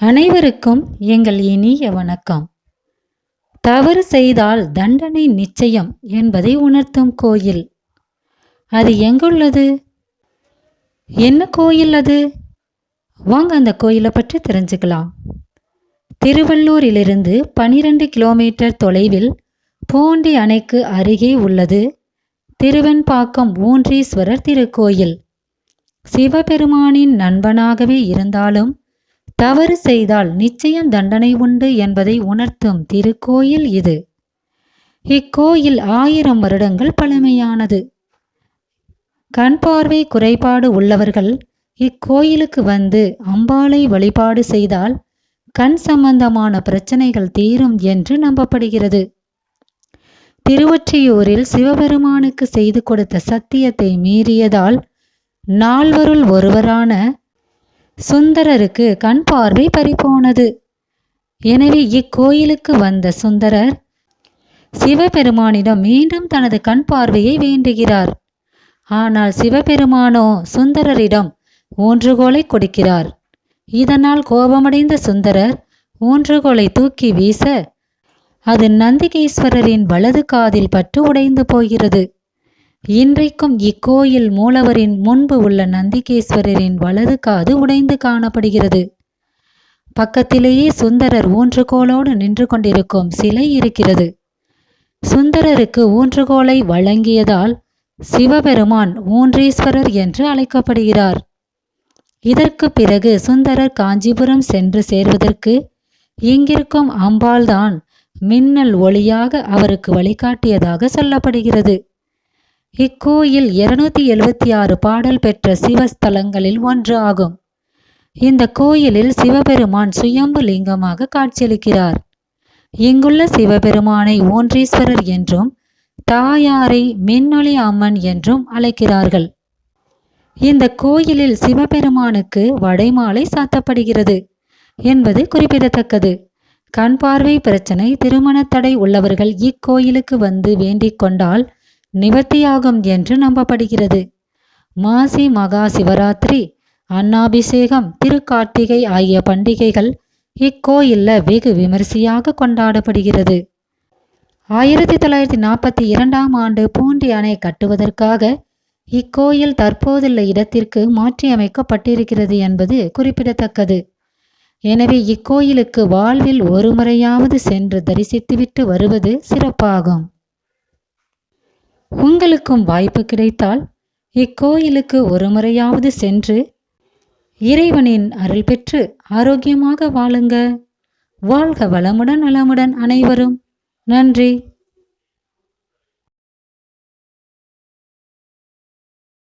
அனைவருக்கும் எங்கள் இனிய வணக்கம். தவறு செய்தால் தண்டனை நிச்சயம் என்பதை உணர்த்தும் கோயில். அது எங்குள்ளது? என்ன கோயில் அது? வாங்க அந்த கோயிலை பற்றி தெரிஞ்சுக்கலாம். திருவள்ளூரிலிருந்து பனிரெண்டு கிலோமீட்டர் தொலைவில் பூண்டி அணைக்கு அருகே உள்ளது திருவெண்பாக்கம் ஊன்றீஸ்வரர் திருக்கோயில். சிவபெருமானின் நண்பனாகவே இருந்தாலும் தவறு செய்தால் நிச்சயம் தண்டனை உண்டு என்பதை உணர்த்தும் திருக்கோயில் இது. இக்கோயில் ஆயிரம் வருடங்கள் பழமையானது. கண் பார்வை குறைபாடு உள்ளவர்கள் இக்கோயிலுக்கு வந்து அம்பாளை வழிபாடு செய்தால் கண் சம்பந்தமான பிரச்சனைகள் தீரும் என்று நம்பப்படுகிறது. திருவொற்றியூரில் சிவபெருமானுக்கு செய்து கொடுத்த சத்தியத்தை மீறியதால் நால்வருள் ஒருவரான சுந்தரருக்கு கண் பார்வை பறிபோனது. எனவே இக்கோயிலுக்கு வந்த சுந்தரர் சிவபெருமானிடம் மீண்டும் தனது கண் பார்வையை வேண்டுகிறார். ஆனால் சிவபெருமானோ சுந்தரரிடம் ஊன்றுகோலை கொடுக்கிறார். இதனால் கோபமடைந்த சுந்தரர் ஊன்றுகோலை தூக்கி வீச அது நந்திகேஸ்வரரின் வலது காதில் பட்டு உடைந்து போகிறது. இன்றைக்கும் இக்கோயில் மூலவரின் முன்பு உள்ள நந்திகேஸ்வரரின் வலது காது உடைந்து காணப்படுகிறது. பக்கத்திலேயே சுந்தரர் ஊன்றுகோலோடு நின்று கொண்டிருக்கும் சிலை இருக்கிறது. சுந்தரருக்கு ஊன்றுகோலை வழங்கியதால் சிவபெருமான் ஊன்றீஸ்வரர் என்று அழைக்கப்படுகிறார். இதற்கு பிறகு சுந்தரர் காஞ்சிபுரம் சென்று சேர்வதற்கு இங்கிருக்கும் அம்பாள்தான் மின்னல் ஒளியாக அவருக்கு வழிகாட்டியதாக சொல்லப்படுகிறது. இக்கோயில் இருநூத்தி எழுபத்தி ஆறு பாடல் பெற்ற சிவஸ்தலங்களில் ஒன்று ஆகும். இந்த கோயிலில் சிவபெருமான் சுயம்பு லிங்கமாக காட்சியளிக்கிறார். இங்குள்ள சிவபெருமானை ஓன்றீஸ்வரர் என்றும் தாயாரை மின்னொளி அம்மன் என்றும் அழைக்கிறார்கள். இந்த கோயிலில் சிவபெருமானுக்கு வடைமாலை சாத்தப்படுகிறது என்பது குறிப்பிடத்தக்கது. கண் பார்வை பிரச்சனை திருமண தடை உள்ளவர்கள் இக்கோயிலுக்கு வந்து வேண்டிக் கொண்டால் நிவர்த்தியாகும் என்று நம்பப்படுகிறது. மாசி மகா சிவராத்திரி அன்னாபிஷேகம் திருக்கார்த்திகை ஆகிய பண்டிகைகள் இக்கோயில்ல வெகு விமரிசையாக கொண்டாடப்படுகிறது. ஆயிரத்தி தொள்ளாயிரத்தி நாற்பத்தி இரண்டாம் ஆண்டு பூண்டி அணை கட்டுவதற்காக இக்கோயில் தற்போதுள்ள இடத்திற்கு மாற்றியமைக்கப்பட்டிருக்கிறது என்பது குறிப்பிடத்தக்கது. எனவே இக்கோயிலுக்கு வாழ்வில் ஒரு முறையாவது சென்று தரிசித்துவிட்டு வருவது சிறப்பாகும். உங்களுக்கும் வாய்ப்பு கிடைத்தால் இக்கோயிலுக்கு ஒரு முறையாவது சென்று இறைவனின் அருள் பெற்று ஆரோக்கியமாக வாழுங்க. வாழ்க வளமுடன் நலமுடன் அனைவரும். நன்றி.